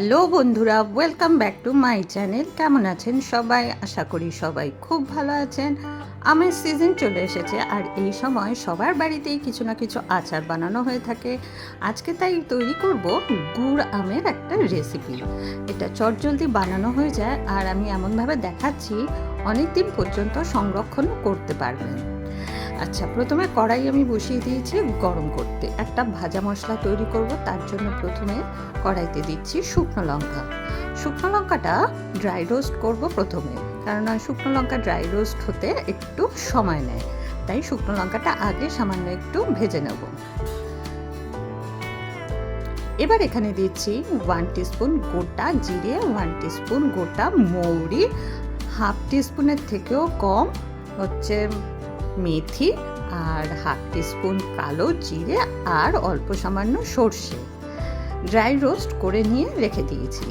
Hello বন্ধুরা welcome back to my channel কেমন আছেন সবাই? আশা করি সবাই খুব ভালো আছেন। আমের সিজন চলে এসেছে আর এই সময় সবার বাড়িতেই কিছু না কিছু আচার বানানো হয়ে থাকে। আজকে তাই তৈরি করব গুড় আমের একটা রেসিপি এটা চটজলদি বানানো হয়ে যায় আর আমি এমনভাবে দেখাচ্ছি অনেক দিন পর্যন্ত সংরক্ষণও করতে পারবেন। আচ্ছা প্রথমে কড়াই আমি বসিয়ে দিয়েছি গরম করতে। একটা ভাজা মশলা তৈরি করব, তার জন্য প্রথমে কড়াইতে দিচ্ছি শুকনো লঙ্কা। শুকনো লঙ্কাটা ড্রাই রোস্ট করব প্রথমে, কারণ শুকনো লঙ্কা ড্রাই রোস্ট হতে একটু সময় নেয়। তাই শুকনো লঙ্কাটা আগে সামান্য একটু ভেজে নেব। এবার এখানে দিচ্ছি ওয়ান টিস্পুন গোটা জিরে ওয়ান টিস্পুন গোটা মৌরি হাফ টিস্পুনের থেকেও কম হচ্ছে মেথি আর হাফ টিস্পুন কালো জিরে আর অল্প সামান্য সর্ষে। ড্রাই রোস্ট করে নিয়ে রেখে দিয়েছি।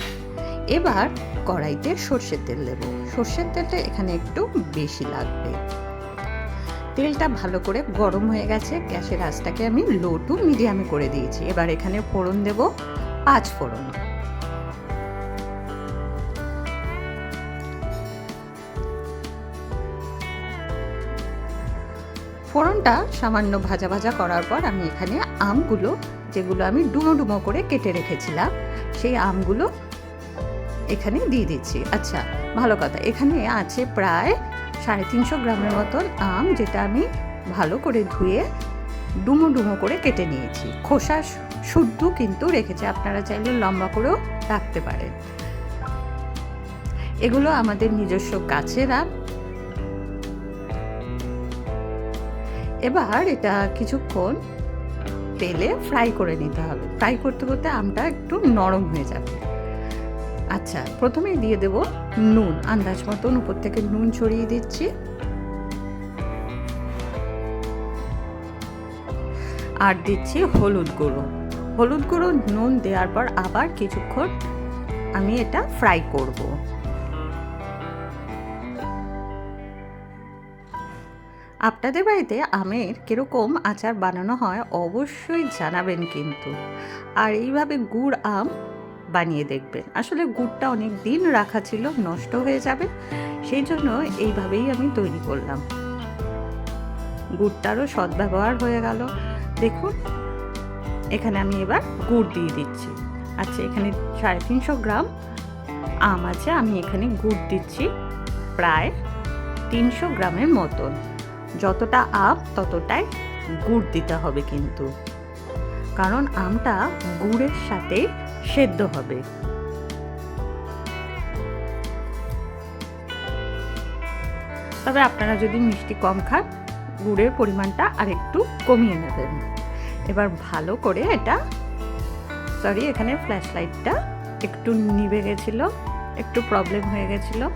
এবার কড়াইতে সর্ষের তেল দেবো। সর্ষের তেলটা এখানে একটু বেশি লাগবে। তেলটা ভালো করে গরম হয়ে গেছে। গ্যাসের আঁচটাকে আমি লো টু মিডিয়ামে করে দিয়েছি। এবার এখানে ফোড়ন দেব পাঁচ ফোড়ন। ফোড়নটা সামান্য ভাজা ভাজা করার পর আমি এখানে আমগুলো, যেগুলো আমি ডুমো ডুমো করে কেটে রেখেছিলাম, সেই আমগুলো এখানে দিয়ে দিচ্ছি। আচ্ছা ভালো কথা। এখানে আছে প্রায় সাড়ে তিনশো গ্রামের মতন আম, যেটা আমি ভালো করে ধুয়ে ডুমো ডুমো করে কেটে নিয়েছি। খোসা শুদ্ধ কিন্তু রেখেছে। আপনারা চাইলে লম্বা করেও রাখতে পারেন। এগুলো আমাদের নিজস্ব গাছের আম। এবার এটা কিছুক্ষণ তেলে ফ্রাই করে নিতে হবে। ফ্রাই করতে করতে আমটা একটু নরম হয়ে যাবে। আচ্ছা প্রথমেই দিয়ে দেব নুন। আন্দাজ মতন উপর থেকে নুন ছড়িয়ে দিচ্ছি। আর দিচ্ছি হলুদ গুঁড়ো। হলুদ গুঁড়ো নুন দেওয়ার পর আবার কিছুক্ষণ আমি এটা ফ্রাই করব। আপনাদের বাড়িতে আমের কীরকম আচার বানানো হয় অবশ্যই জানাবেন কিন্তু। আর এইভাবে গুড় আম বানিয়ে দেখবেন। আসলে গুড়টা অনেক দিন রাখা ছিল, নষ্ট হয়ে যাবে। সেই জন্য এইভাবেই আমি তৈরি করলাম। গুড়টারও সদ্ব্যবহার হয়ে গেল। দেখুন, এখানে আমি এবার গুড় দিয়ে দিচ্ছি। আচ্ছা এখানে সাড়ে তিনশো গ্রাম আম আছে। আমি এখানে গুড় দিচ্ছি প্রায় তিনশো গ্রামের মতন। যতটা আম, ততটাই গুড় দিতে হবে কিন্তু। কারণ আমটা গুড়ের সাথে সেদ্ধ হবে। তবে আপনারা যদি মিষ্টি কম খান, গুড়ের পরিমাণটা আর একটু কমিয়ে নেবেন। এবার ভালো করে এটা সরি এখানে ফ্ল্যাশ লাইটটা একটু নিভে গেছিল, একটু প্রবলেম হয়ে গেছিল।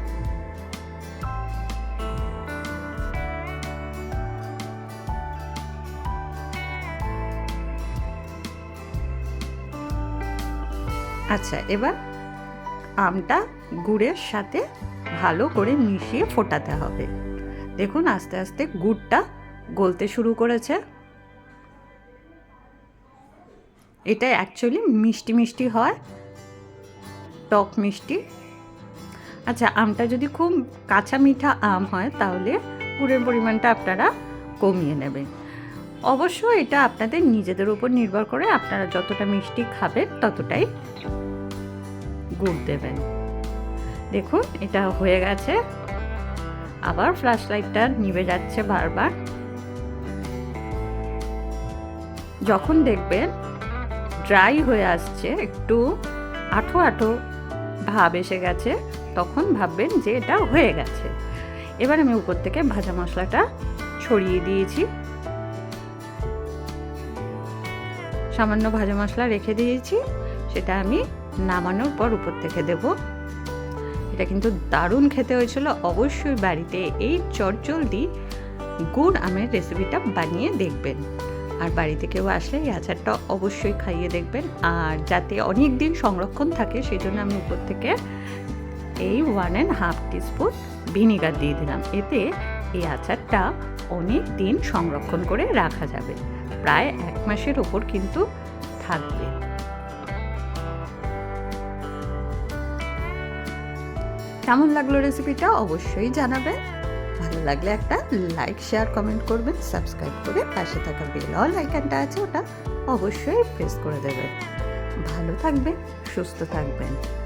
আচ্ছা এবার আমটা গুড়ের সাথে ভালো করে মিশিয়ে ফোটাতে হবে। দেখুন, আস্তে আস্তে গুড়টা গলতে শুরু করেছে। এটা অ্যাকচুয়ালি মিষ্টি মিষ্টি হয়, টক মিষ্টি। আচ্ছা আমটা যদি খুব কাঁচা মিঠা আম হয়, তাহলে গুড়ের পরিমাণটা আপনারা কমিয়ে নেবেন। অবশ্য এটা আপনাদের নিজেদের উপর নির্ভর করে আপনারা যতটা মিষ্টি খাবেন ততটাই গুড় দেবেন। দেখুন, এটা হয়ে গেছে। আবার ফ্ল্যাশ লাইটটা নিভে যাচ্ছে বারবার। যখন দেখবেন ড্রাই হয়ে আসছে, একটু আঠো আঠো ভাব এসে গেছে, তখন ভাববেন যে এটা হয়ে গেছে। এবার আমি উপর থেকে ভাজা মশলাটা ছড়িয়ে দিয়েছি। সামান্য ভাজা মশলা রেখে দিয়েছি। সেটা আমি নামানোর পর উপর থেকে দেব। এটা কিন্তু দারুণ খেতে হয়েছিল। অবশ্যই বাড়িতে এই চটজলদি গুড় আমের রেসিপিটা বানিয়ে দেখবেন। আর বাড়িতে কেউ আসলে এই আচারটা অবশ্যই খাইয়ে দেখবেন। আর যাতে অনেক দিন সংরক্ষণ থাকে সেই জন্য আমি উপর থেকে এই one and half teaspoon vinegar দিয়ে দিলাম। এতে এই আচারটা অনেক দিন সংরক্ষণ করে রাখা যাবে। প্রায় এক মাসের ওপর কিন্তু থাকবে। কেমন লাগল রেসিপিটা অবশ্যই জানাবেন। ভালো লাগলে একটা লাইক শেয়ার কমেন্ট করবেন সাবস্ক্রাইব করে পাশে থাকা বেল অল আইকনটা আছে ওটা অবশ্যই প্রেস করে দেবেন। ভালো থাকবেন, সুস্থ থাকবেন।